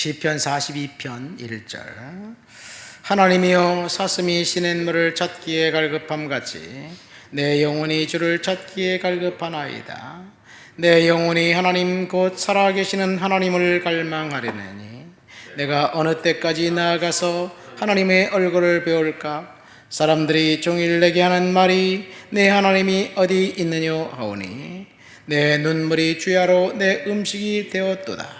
시편 42편 1절. 하나님이여 사슴이 시냇물을 찾기에 갈급함 같이 내 영혼이 주를 찾기에 갈급하나이다. 내 영혼이 하나님 곧 살아계시는 하나님을 갈망하려니 내가 어느 때까지 나아가서 하나님의 얼굴을 배울까? 사람들이 종일 내게 하는 말이 내 하나님이 어디 있느냐 하오니 내 눈물이 주야로 내 음식이 되었도다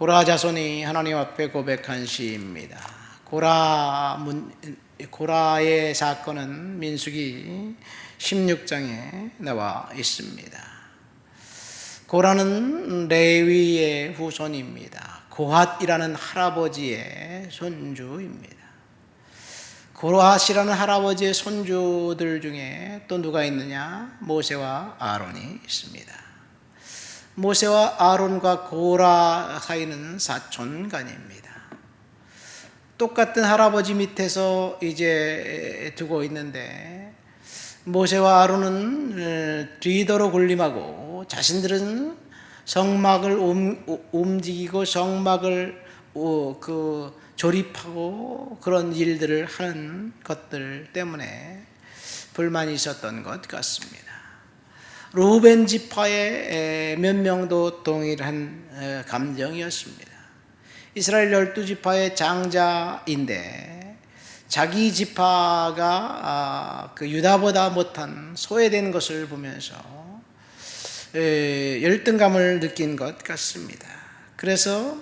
고라 자손이 하나님 앞에 고백한 시입니다. 고라 문, 고라의 사건은 민수기 16장에 나와 있습니다. 고라는 레위의 후손입니다. 고핫이라는 할아버지의 손주입니다. 고핫이라는 할아버지의 손주들 중에 또 누가 있느냐? 모세와 아론이 있습니다. 모세와 아론과 고라 사이는 사촌간입니다. 똑같은 할아버지 밑에서 이제 두고 있는데 모세와 아론은 리더로 군림하고 자신들은 성막을 움직이고 성막을 그 조립하고 그런 일들을 하는 것들 때문에 불만이 있었던 것 같습니다. 루벤 지파의 몇 명도 동일한 감정이었습니다. 이스라엘 열두 지파의 장자인데 자기 지파가 그 유다보다 못한 소외된 것을 보면서 열등감을 느낀 것 같습니다. 그래서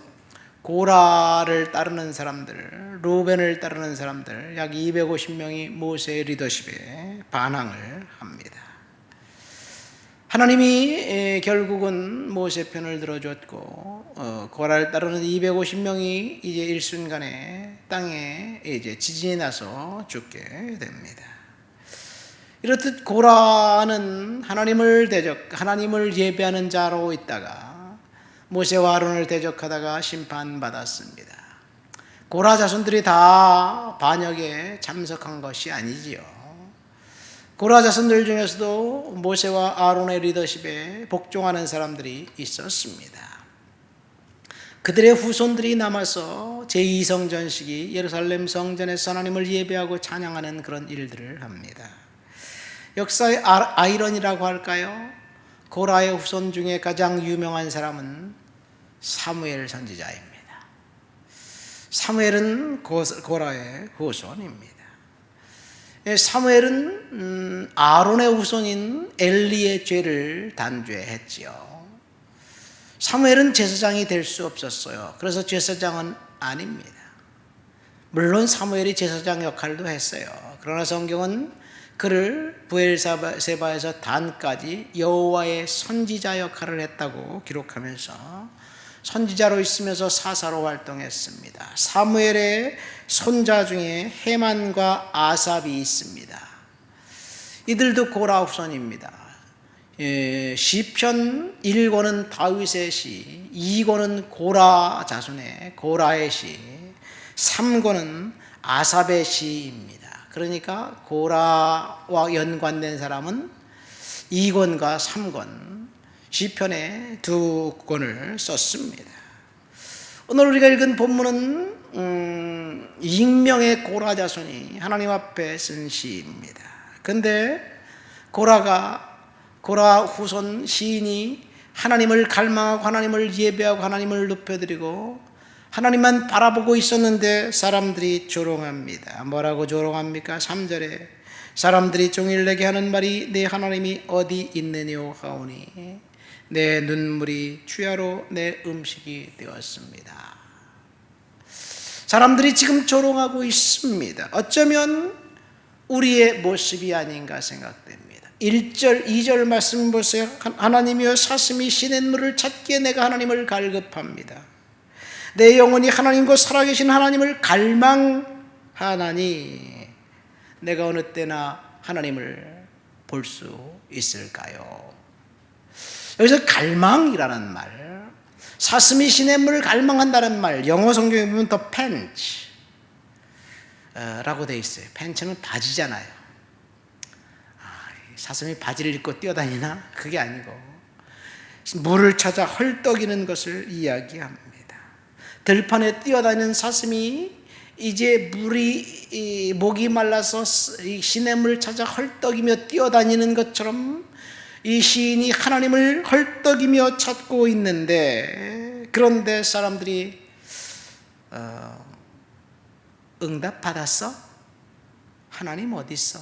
고라를 따르는 사람들, 루벤을 따르는 사람들 약 250명이 모세의 리더십에 반항을 합니다. 하나님이 결국은 모세 편을 들어줬고 어, 고라를 따르는 250명이 이제 일순간에 땅에 이제 지진이 나서 죽게 됩니다. 이렇듯 고라는 하나님을 대적, 하나님을 예배하는 자로 있다가 모세와 아론을 대적하다가 심판받았습니다. 고라 자손들이 다 반역에 참석한 것이 아니지요. 고라 자손들 중에서도 모세와 아론의 리더십에 복종하는 사람들이 있었습니다. 그들의 후손들이 남아서 제2성전 시기 예루살렘 성전에서 하나님을 예배하고 찬양하는 그런 일들을 합니다. 역사의 아이러니라고 할까요? 고라의 후손 중에 가장 유명한 사람은 사무엘 선지자입니다. 사무엘은 고라의 후손입니다. 예, 사무엘은 음, 아론의 후손인 엘리의 죄를 단죄했지요. 사무엘은 제사장이 될 수 없었어요. 그래서 제사장은 아닙니다. 물론 사무엘이 제사장 역할도 했어요. 그러나 성경은 그를 부엘세바에서 단까지 여호와의 선지자 역할을 했다고 기록하면서 선지자로 있으면서 사사로 활동했습니다. 사무엘의 손자 중에 헤만과 아삽이 있습니다. 이들도 고라 후손입니다. 예, 시편 1권은 다윗의 시, 2권은 고라 자손의 고라의 시, 3권은 아삽의 시입니다. 그러니까 고라와 연관된 사람은 2권과 3권 시편의 두 권을 썼습니다. 오늘 우리가 읽은 본문은 음, 익명의 고라 자손이 하나님 앞에 쓴 시입니다. 근데 고라가 고라 후손 시인이 하나님을 갈망하고 하나님을 예배하고 하나님을 높여드리고 하나님만 바라보고 있었는데 사람들이 조롱합니다. 뭐라고 조롱합니까? 3절에 사람들이 종일 내게 하는 말이 내 하나님이 어디 있느냐 하오니 내 눈물이 주야로 내 음식이 되었습니다. 사람들이 지금 조롱하고 있습니다. 어쩌면 우리의 모습이 아닌가 생각됩니다. 1절, 2절 말씀 보세요. 하나님이여 사슴이 시냇물을 찾기에 내가 하나님을 갈급합니다. 내 영혼이 하나님과 살아계신 하나님을 갈망하나니 내가 어느 때나 하나님을 볼 수 있을까요? 여기서 갈망이라는 말, 사슴이 시냇물을 갈망한다는 말, 영어 성경에 보면 더 팬치 라고 되어 있어요. 팬츠는 바지잖아요. 아, 사슴이 바지를 입고 뛰어다니나? 그게 아니고 물을 찾아 헐떡이는 것을 이야기합니다. 들판에 뛰어다니는 사슴이 이제 물이 목이 말라서 시냇물을 찾아 헐떡이며 뛰어다니는 것처럼 이 시인이 하나님을 헐떡이며 찾고 있는데 그런데 사람들이 어, 응답 받았어? 하나님 어디 있어?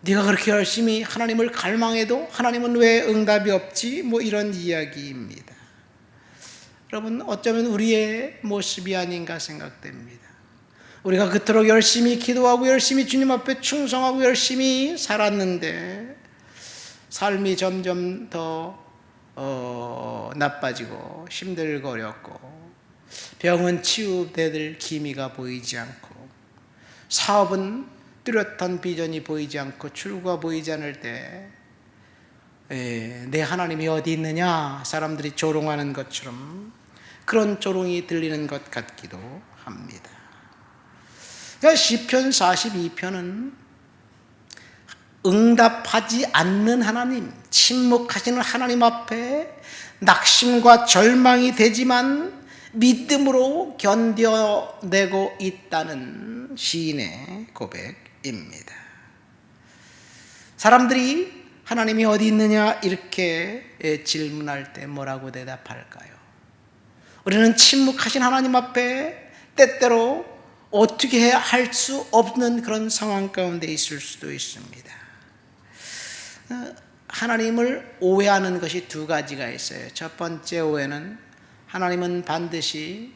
네가 그렇게 열심히 하나님을 갈망해도 하나님은 왜 응답이 없지? 뭐 이런 이야기입니다. 여러분 어쩌면 우리의 모습이 아닌가 생각됩니다. 우리가 그토록 열심히 기도하고 열심히 주님 앞에 충성하고 열심히 살았는데 삶이 점점 더 어, 나빠지고 힘들거렸고 병은 치유되들 기미가 보이지 않고 사업은 뚜렷한 비전이 보이지 않고 출구가 보이지 않을 때 내 하나님이 어디 있느냐 사람들이 조롱하는 것처럼 그런 조롱이 들리는 것 같기도 합니다. 그러니까 시편 42편은 응답하지 않는 하나님, 침묵하시는 하나님 앞에 낙심과 절망이 되지만 믿음으로 견뎌내고 있다는 시인의 고백입니다. 사람들이 하나님이 어디 있느냐 이렇게 질문할 때 뭐라고 대답할까요? 우리는 침묵하신 하나님 앞에 때때로 어떻게 할 수 없는 그런 상황 가운데 있을 수도 있습니다. 어, 하나님을 오해하는 것이 두 가지가 있어요. 첫 번째 오해는 하나님은 반드시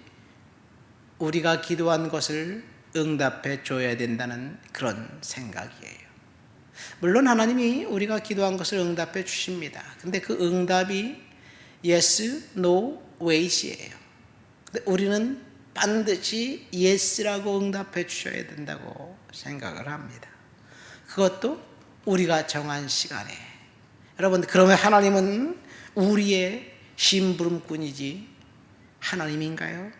우리가 기도한 것을 응답해 줘야 된다는 그런 생각이에요. 물론 하나님이 우리가 기도한 것을 응답해 주십니다. 근데 그 응답이 yes, no, wait이에요. 근데 우리는 반드시 yes라고 응답해 주셔야 된다고 생각을 합니다. 그것도 우리가 정한 시간에. 여러분, 그러면 하나님은 우리의 심부름꾼이지 하나님인가요?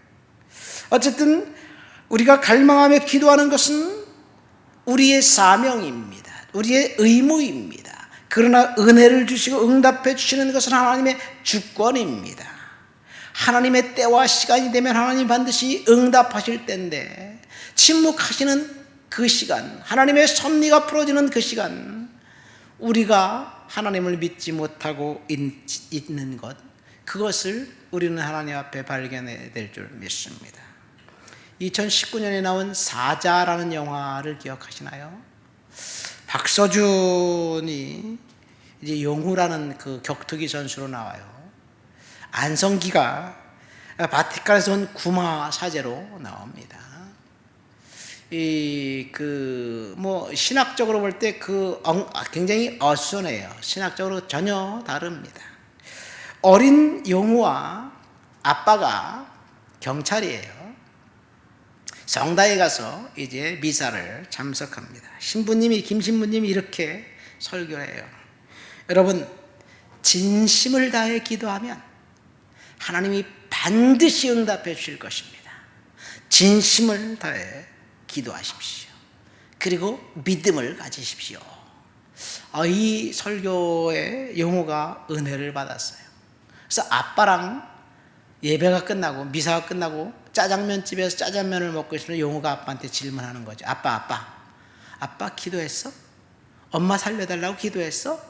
어쨌든 우리가 갈망하며 기도하는 것은 우리의 사명입니다. 우리의 의무입니다. 그러나 은혜를 주시고 응답해 주시는 것은 하나님의 주권입니다. 하나님의 때와 시간이 되면 하나님 반드시 응답하실 때인데 침묵하시는 그 시간, 하나님의 섭리가 풀어지는 그 시간, 우리가 하나님을 믿지 못하고 있는 것, 그것을 우리는 하나님 앞에 발견해야 될 줄 믿습니다. 2019년에 나온 사자라는 영화를 기억하시나요? 박서준이 이제 용후라는 그 격투기 선수로 나와요. 안성기가 바티칸에서 온 구마 사제로 나옵니다. 이 그 뭐 신학적으로 볼 때 그 굉장히 어순해요. 신학적으로 전혀 다릅니다. 어린 용우와 아빠가 경찰이에요. 성당에 가서 이제 미사를 참석합니다. 신부님이 김 신부님이 이렇게 설교를 해요. 여러분 진심을 다해 기도하면 하나님이 반드시 응답해 주실 것입니다. 진심을 다해 기도하십시오. 그리고 믿음을 가지십시오. 아, 이 설교의 용어가 은혜를 받았어요. 그래서 아빠랑 예배가 끝나고 미사가 끝나고 짜장면 집에서 짜장면을 먹고 있으면 용우가 아빠한테 질문하는 거죠. 아빠, 아빠, 아빠 기도했어? 엄마 살려달라고 기도했어?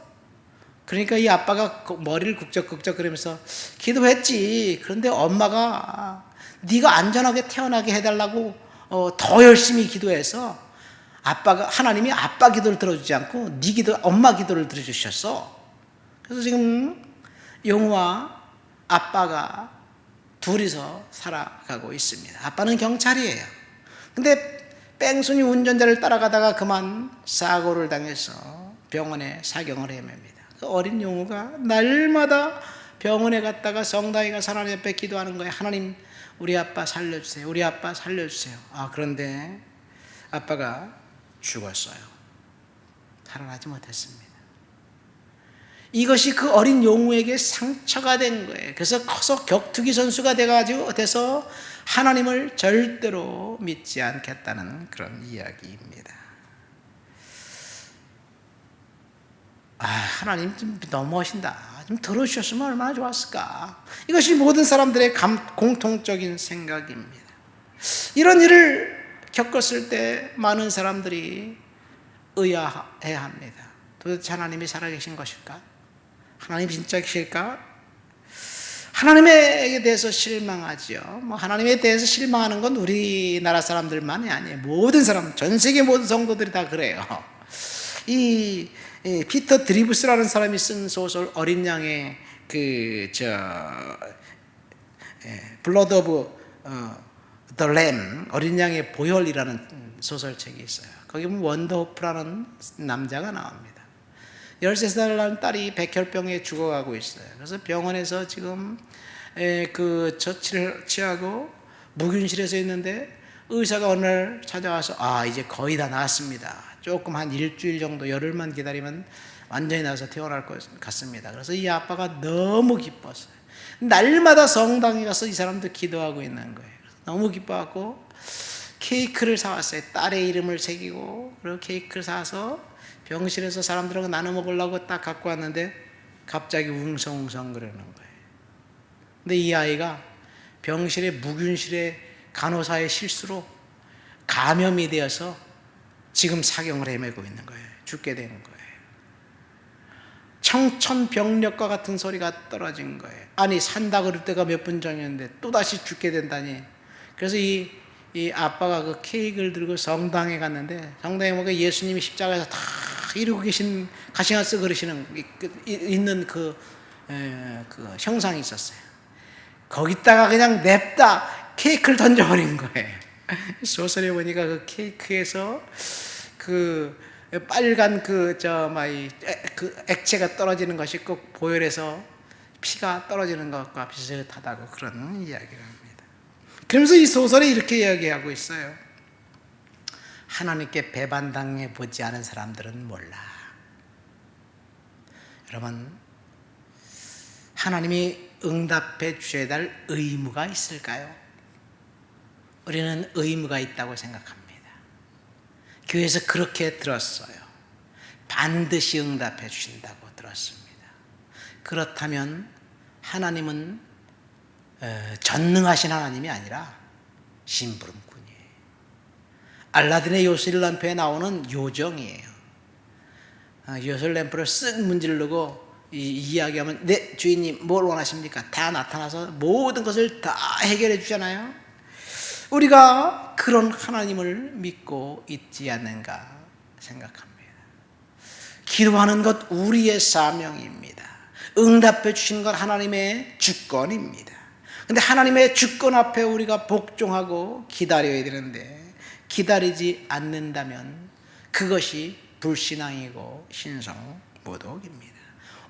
그러니까 이 아빠가 머리를 국적국적 그러면서 기도했지. 그런데 엄마가 네가 안전하게 태어나게 해달라고 어, 더 열심히 기도해서 아빠가 하나님이 아빠 기도를 들어주지 않고 네 기도, 엄마 기도를 들어주셨어. 그래서 지금 용우와 아빠가 둘이서 살아가고 있습니다. 아빠는 경찰이에요. 근데 뺑소니 운전자를 따라가다가 그만 사고를 당해서 병원에 사경을 헤맵니다. 그 어린 용우가 날마다 병원에 갔다가 성당에 가서 하나님 앞에 기도하는 거예요. 하나님, 우리 아빠 살려주세요. 우리 아빠 살려주세요. 아, 그런데 아빠가 죽었어요. 살아나지 못했습니다. 이것이 그 어린 용우에게 상처가 된 거예요. 그래서 커서 격투기 선수가 돼가지고 돼서 하나님을 절대로 믿지 않겠다는 그런 이야기입니다. 아, 하나님 좀 너무하신다. 좀 들어주셨으면 얼마나 좋았을까. 이것이 모든 사람들의 감, 공통적인 생각입니다. 이런 일을 겪었을 때 많은 사람들이 의아해 합니다. 도대체 하나님이 살아계신 것일까? 하나님 진짜 계실까? 하나님에 대해서 실망하지요. 뭐 하나님에 대해서 실망하는 건 우리나라 사람들만이 아니에요. 모든 사람, 전 세계 모든 성도들이 다 그래요. 이, 이 피터 드리브스라는 사람이 쓴 소설 어린 양의 그저 블러드 오브 더 램, 어린 양의 보혈이라는 소설책이 있어요. 거기 보면 원더호프라는 남자가 나옵니다. 13살 난 딸이 백혈병에 죽어가고 있어요. 그래서 병원에서 지금 그 처치를 취하고 무균실에서 있는데 의사가 날 찾아와서 아 이제 거의 다 나았습니다. 조금 한 일주일 정도 열흘만 기다리면 완전히 나서 태어날 것 같습니다. 그래서 이 아빠가 너무 기뻤어요. 날마다 성당에 가서 이 사람도 기도하고 있는 거예요. 너무 기뻐하고 케이크를 사왔어요. 딸의 이름을 새기고 그리고 케이크를 사서 병실에서 사람들하고 나눠 먹으려고 딱 갖고 왔는데 갑자기 웅성웅성 그러는 거예요. 근데 이 아이가 병실에 무균실에 간호사의 실수로 감염이 되어서 지금 사경을 헤매고 있는 거예요. 죽게 되는 거예요. 청천벽력과 같은 소리가 떨어진 거예요. 아니 산다 그럴 때가 몇 분 전이었는데 또 다시 죽게 된다니. 그래서 이, 이 아빠가 그 케이크를 들고 성당에 갔는데 성당에 보니까 예수님이 십자가에서 다 이루고 계신 가시나스 그러시는 있는 그, 에, 그 형상이 있었어요. 거기다가 그냥 냅다 케이크를 던져버린 거예요. 소설에 보니까 그 케이크에서 그 빨간 그저막그 액체가 떨어지는 것이 꼭 보혈에서 피가 떨어지는 것과 비슷하다고 그런 이야기를 합니다. 그러면서 이 소설에 이렇게 이야기하고 있어요. 하나님께 배반당해 보지 않은 사람들은 몰라. 여러분, 하나님이 응답해 주셔야 될 의무가 있을까요? 우리는 의무가 있다고 생각합니다. 교회에서 그렇게 들었어요. 반드시 응답해 주신다고 들었습니다. 그렇다면 하나님은 어, 전능하신 하나님이 아니라 심부름꾼이에요. 알라딘의 요술람프에 나오는 요정이에요. 아, 요술 램프를 쓱 문지르고 이, 야기하면 네 주인님 뭘 원하십니까? 다 나타나서 모든 것을 다 해결해 주잖아요. 우리가 그런 하나님을 믿고 있지 않는가 생각합니다. 기도하는 것 우리의 사명입니다. 응답해 주신 것 하나님의 주권입니다. 근데 하나님의 주권 앞에 우리가 복종하고 기다려야 되는데 기다리지 않는다면 그것이 불신앙이고 신성 모독입니다.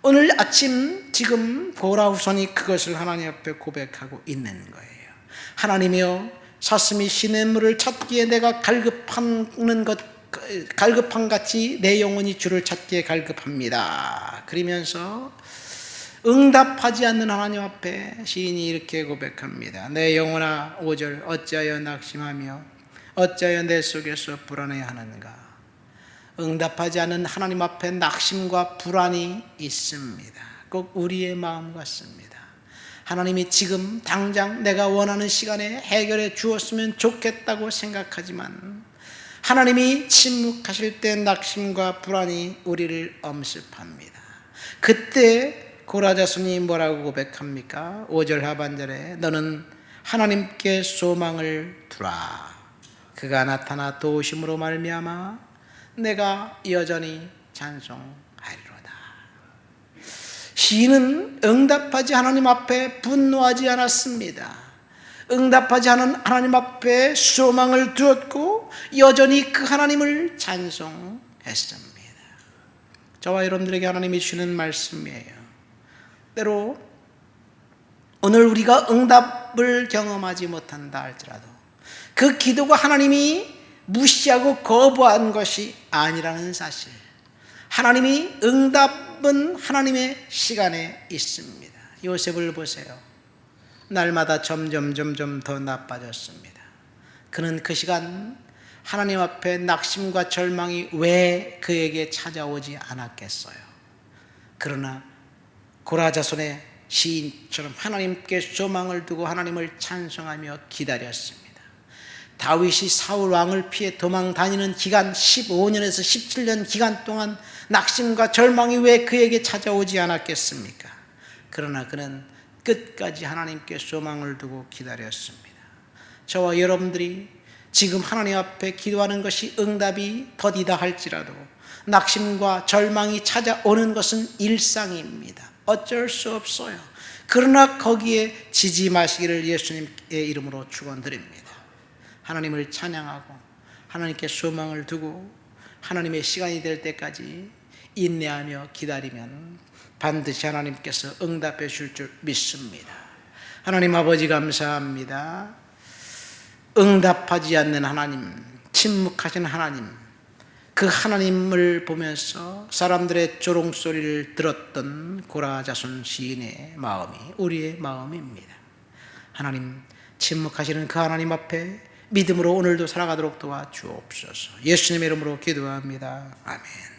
오늘 아침 지금 고라후손이 그것을 하나님 앞에 고백하고 있는 거예요. 하나님이여 사슴이 시냇물을 찾기에 내가 갈급하는 것 갈급한 같이 내 영혼이 주를 찾기에 갈급합니다. 그러면서 응답하지 않는 하나님 앞에 시인이 이렇게 고백합니다. 내 영혼아 5절 어찌하여 낙심하며 어찌하여 내 속에서 불안해하는가 응답하지 않는 하나님 앞에 낙심과 불안이 있습니다. 꼭 우리의 마음 같습니다. 하나님이 지금 당장 내가 원하는 시간에 해결해 주었으면 좋겠다고 생각하지만 하나님이 침묵하실 때 낙심과 불안이 우리를 엄습합니다. 그때 고라자손이 뭐라고 고백합니까? 5절 하반절에 너는 하나님께 소망을 두라. 그가 나타나 도우심으로 말미암아 내가 여전히 찬송하리로다. 시인은 응답하지 하나님 앞에 분노하지 않았습니다. 응답하지 않은 하나님 앞에 소망을 두었고 여전히 그 하나님을 찬송했습니다. 저와 여러분들에게 하나님이 주는 말씀이에요. 때로 오늘 우리가 응답 응답을 경험하지 못한다 할지라도 그 기도가 하나님이 무시하고 거부한 것이 아니라는 사실. 하나님이 응답 은 하나님의 시간에 있습니다. 요셉을 보세요. 날마다 점점 점점 더 나빠졌습니다. 그는 그 시간 하나님 앞에 낙심과 절망이 왜 그에게 찾아오지 않았겠어요. 그러나 고라자손의 시인처럼 하나님께 소망을 두고 하나님을 찬송하며 기다렸습니다. 다윗이 사울 왕을 피해 도망 다니는 기간 15년에서 17년 기간 동안 낙심과 절망이 왜 그에게 찾아오지 않았겠습니까? 그러나 그는 끝까지 하나님께 소망을 두고 기다렸습니다. 저와 여러분들이 지금 하나님 앞에 기도하는 것이 응답이 더디다 할지라도 낙심과 절망이 찾아오는 것은 일상입니다. 어쩔 수 없어요. 그러나 거기에 지지 마시기를 예수님의 이름으로 축원드립니다. 하나님을 찬양하고 하나님께 소망을 두고 하나님의 시간이 될 때까지 인내하며 기다리면 반드시 하나님께서 응답해 줄줄 믿습니다. 하나님 아버지 감사합니다. 응답하지 않는 하나님, 침묵하신 하나님, 그 하나님을 보면서 사람들의 조롱 소리를 들었던 고라자손 시인의 마음이 우리의 마음입니다. 하나님 침묵하시는 그 하나님 앞에 믿음으로 오늘도 살아가도록 도와주옵소서. 예수님의 이름으로 기도합니다. 아멘.